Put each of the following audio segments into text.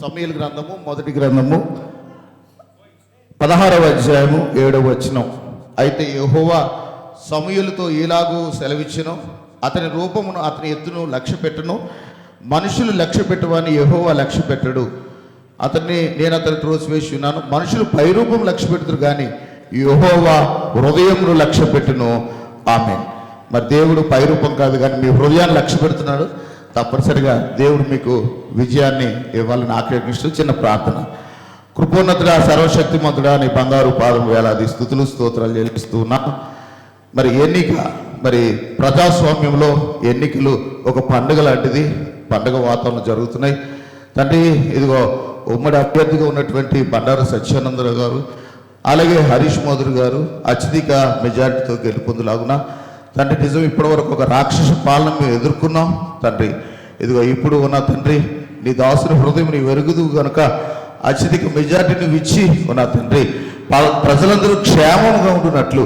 సమయలు గ్రంథము మొదటి గ్రంథము పదహారవ అధ్యాయము ఏడవ వచనం. అయితే యహోవా సమయులతో ఎలాగో సెలవిచ్చెను అతని రూపమును అతని ఎత్తును లక్ష్య పెట్టును. మనుషులు లక్ష్య పెట్టువని యహోవా లక్ష్య పెట్టడు. అతన్ని నేను అతని త్రోసివేసి ఉన్నాను మనుషులు పైరూపం లక్ష్య పెడుతురు కానీ యహోవా హృదయమును లక్ష్య పెట్టును. ఆమె మరి దేవుడు పైరూపం కాదు కానీ మీ హృదయాన్ని లక్ష్య పెడుతున్నాడు. తప్పనిసరిగా దేవుడు మీకు విజయాన్ని ఇవ్వాలని ఆక్రమిస్తూ చిన్న ప్రార్థన. కృపోన్నతుడా సర్వశక్తిమంతుడా నీ బంగారు పాదం వేలాది స్థుతులు స్తోత్రాలు చెల్లిస్తూ ఉన్నా. మరి ఎన్నిక మరి ప్రజాస్వామ్యంలో ఎన్నికలు ఒక పండుగ లాంటిది. పండుగ వాతావరణం జరుగుతున్నాయి. తండ్రి ఇదిగో ఉమ్మడి అభ్యర్థిగా ఉన్నటువంటి బండారు సత్యానందరావు గారు అలాగే హరీష్ మోదర్ గారు అత్యధిక మెజారిటీతో గెలుపొందులాగున తండ్రి నిజం ఇప్పటి వరకు ఒక రాక్షస పాలన మేము ఎదుర్కొన్నాం. తండ్రి ఇదిగో ఇప్పుడు ఉన్న తండ్రి నీ దాసుని హృదయం నీ వెరుగుదు కనుక అత్యధిక మెజార్టీ నువ్వు ఇచ్చి ఉన్న తండ్రి ప్రజలందరూ క్షేమంగా ఉంటున్నట్లు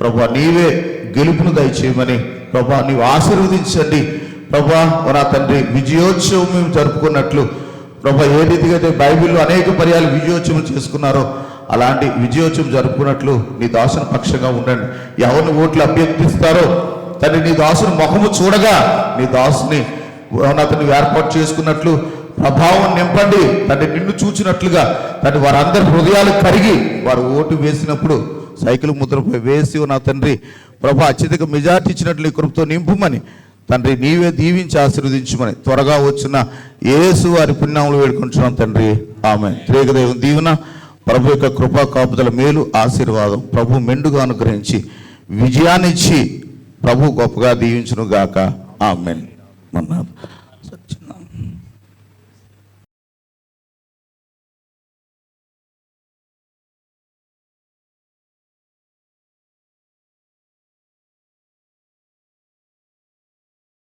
ప్రభా నీవే గెలుపును దయచేయమని ప్రభా నీవు ఆశీర్వదించండి. ప్రభా నా తండ్రి విజయోత్సవం మేము జరుపుకున్నట్లు ప్రభా ఏ రీతిగా అయితే బైబిల్లో అనేక పర్యాలు విజయోత్సవం చేసుకున్నారో అలాంటి విజయోత్సవం జరుపుకున్నట్లు నీ దాసుని పక్షంగా ఉండండి. ఎవరిని ఓట్లు అభ్యర్థిస్తారో తండ్రి నీ దాసుని ముఖము చూడగా నీ దాసుని అతన్ని ఏర్పాటు చేసుకున్నట్లు ప్రభావం నింపండి. తండ్రి నిన్ను చూచినట్లుగా తండ్రి వారందరి హృదయాలు కరిగి వారు ఓటు వేసినప్పుడు సైకిల్ ముద్రపై వేసి నా తండ్రి ప్రభా అత్యధిక మెజార్టీ ఇచ్చినట్లు ఈ కృపతో నింపుమని తండ్రి నీవే దీవించి ఆశీర్వదించమని త్వరగా వచ్చిన యేసు వారి పుణ్యములు వేడుకుంటున్నాం తండ్రి. ఆమె త్రేగదేవం దీవెన ప్రభు యొక్క కృపా కాపుదల మేలు ఆశీర్వాదం ప్రభు మెండుగా అనుగ్రహించి విజయాన్నిచ్చి ప్రభు గొప్పగా దీవించును గాక ఆమెన్. అన్నారు